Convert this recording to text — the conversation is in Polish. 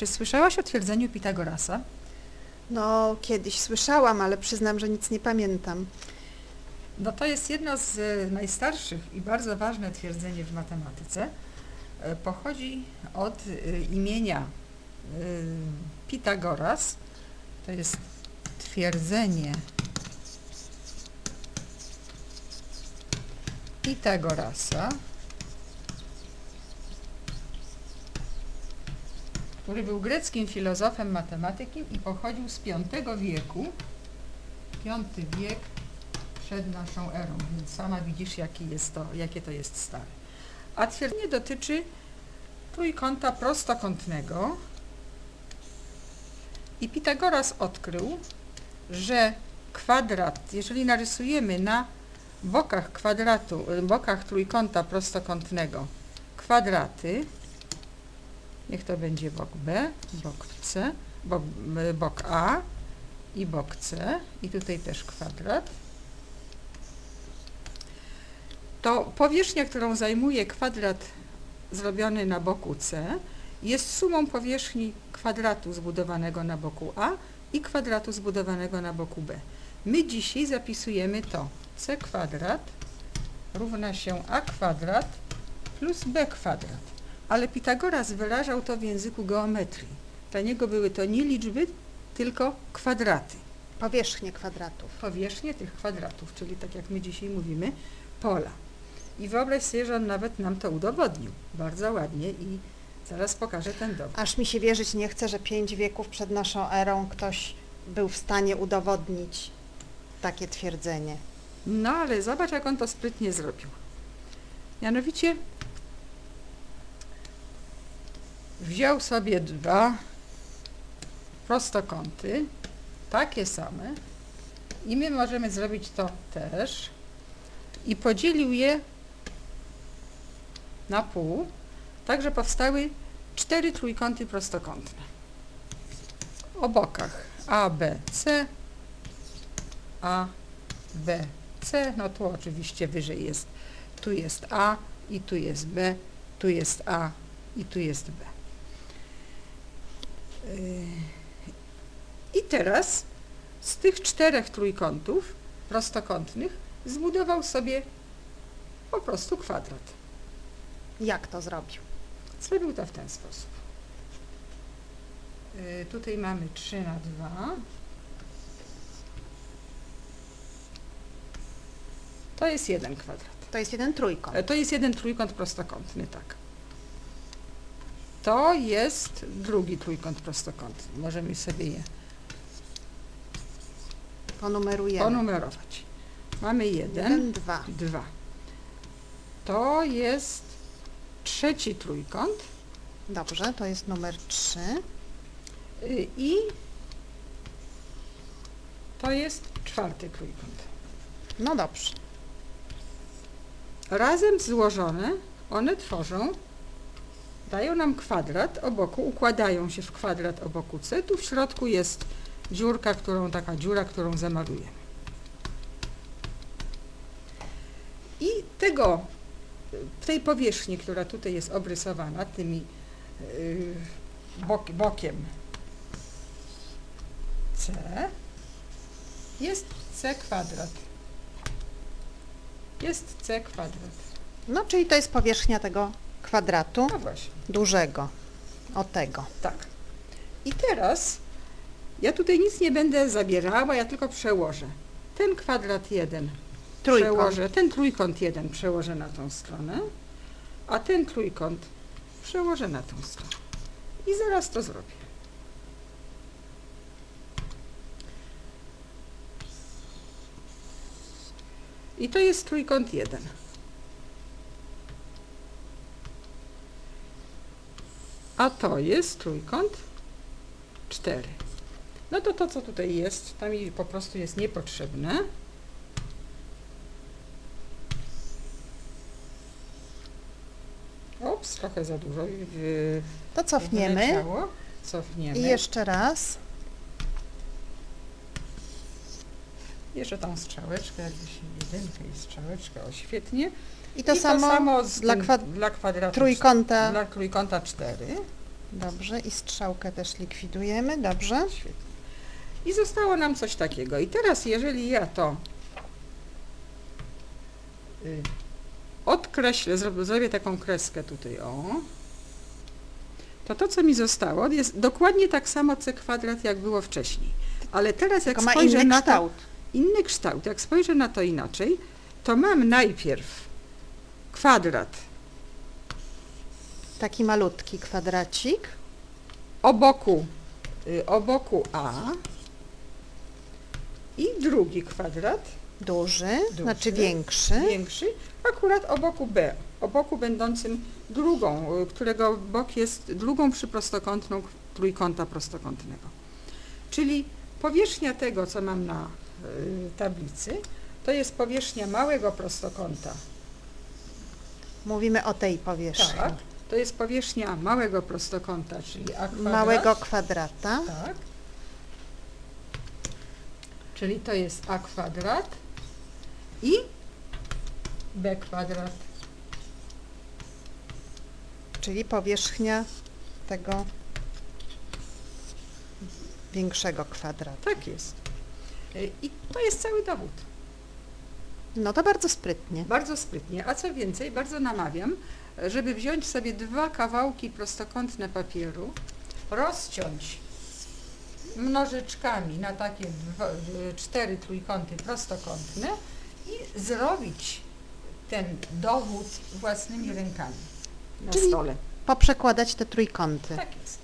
Czy słyszałaś o twierdzeniu Pitagorasa? No, kiedyś słyszałam, ale przyznam, że nic nie pamiętam. No to jest jedno z e, najstarszych i bardzo ważne twierdzenie w matematyce. E, Pochodzi od e, imienia Pitagoras. To jest twierdzenie Pitagorasa, który był greckim filozofem, matematykiem i pochodził z V wieku. V wiek przed naszą erą, więc sama widzisz, jaki jest to, jakie to jest stare. A twierdzenie dotyczy trójkąta prostokątnego i Pitagoras odkrył, że kwadrat, jeżeli narysujemy na bokach kwadratu, bokach trójkąta prostokątnego kwadraty, niech to będzie bok B, bok C, bok, bok A i bok C i tutaj też kwadrat, to powierzchnia, którą zajmuje kwadrat zrobiony na boku C, jest sumą powierzchni kwadratu zbudowanego na boku A i kwadratu zbudowanego na boku B. My dzisiaj zapisujemy to C kwadrat równa się A kwadrat plus B kwadrat. Ale Pitagoras wyrażał to w języku geometrii. Dla niego były to nie liczby, tylko kwadraty Powierzchnię kwadratów. powierzchnię tych kwadratów, czyli tak jak my dzisiaj mówimy, pola. I wyobraź sobie, że on nawet nam to udowodnił bardzo ładnie i zaraz pokażę ten dowód. Aż mi się wierzyć nie chce, że pięć wieków przed naszą erą ktoś był w stanie udowodnić takie twierdzenie. No ale zobacz, jak on to sprytnie zrobił. Mianowicie wziął sobie dwa prostokąty, takie same, i my możemy zrobić to też, i podzielił je na pół, tak że powstały cztery trójkąty prostokątne. O bokach A, B, C, A, B, C, no tu oczywiście wyżej jest, tu jest A i tu jest B, tu jest A i tu jest B. Yy, I teraz z tych czterech trójkątów prostokątnych zbudował sobie po prostu kwadrat. Jak to zrobił? Zrobił to w ten sposób. Yy, tutaj mamy 3 na 2. To jest jeden kwadrat. To jest jeden trójkąt. To jest jeden trójkąt prostokątny, tak. To jest drugi trójkąt prostokątny. Możemy sobie je Ponumerujemy. ponumerować. Mamy jeden, Jeden, dwa. dwa. To jest trzeci trójkąt Dobrze, to jest numer trzy. y, i to jest czwarty trójkąt. No dobrze. Razem złożone one tworzą, dają nam kwadrat o boku, układają się w kwadrat o boku C. Tu w środku jest dziurka, którą, taka dziura, którą zamalujemy. I tego, tej powierzchni, która tutaj jest obrysowana tymi yy, bok, bokiem C, jest C kwadrat. Jest C kwadrat. No, czyli to jest powierzchnia tego kwadratu No właśnie, dużego. O tego. tak. I teraz ja tutaj nic nie będę zabierała, ja tylko przełożę. Ten kwadrat jeden Trójkąt. przełożę, ten trójkąt jeden przełożę na tą stronę, a ten trójkąt przełożę na tą stronę. I zaraz to zrobię. I to jest trójkąt jeden. A to jest trójkąt 4. No to to, co tutaj jest, tam mi po prostu jest niepotrzebne. Ops, trochę za dużo. Yy, To cofniemy. wyleciało. Cofniemy. I jeszcze raz. Jeszcze tą strzałeczkę, jak gdzieś jedynkę i strzałeczkę, o świetnie. I to, I samo, to samo dla kwad- dla kwadratu trójkąta. dla trójkąta 4. Dobrze, i strzałkę też likwidujemy, dobrze? Świetnie. I zostało nam coś takiego. I teraz, jeżeli ja to y, odkreślę, zrobię, taką kreskę tutaj, o, to to, co mi zostało, jest dokładnie tak samo c kwadrat, jak było wcześniej. Ale teraz, jak Tylko spojrzę na to, inny kształt, jak spojrzę na to inaczej, to mam najpierw kwadrat Taki malutki kwadracik. o boku, y, o boku A i drugi kwadrat Duży, Duży. znaczy większy. większy, akurat o boku B, o boku będącym drugą, y, którego bok jest drugą przyprostokątną trójkąta prostokątnego. Czyli powierzchnia tego, co mam na y, tablicy, to jest powierzchnia małego prostokąta. Mówimy o tej powierzchni. Tak, to jest powierzchnia małego prostokąta, czyli A kwadrat. Małego kwadrata. Tak. Czyli to jest a kwadrat i b kwadrat. Czyli powierzchnia tego większego kwadratu. Tak jest. I to jest cały dowód. No to bardzo sprytnie. Bardzo sprytnie. A co więcej, bardzo namawiam, żeby wziąć sobie dwa kawałki prostokątne papieru, rozciąć mnożyczkami na takie cztery trójkąty prostokątne i zrobić ten dowód własnymi rękami na Czyli- stole. Poprzekładać te trójkąty. Tak jest.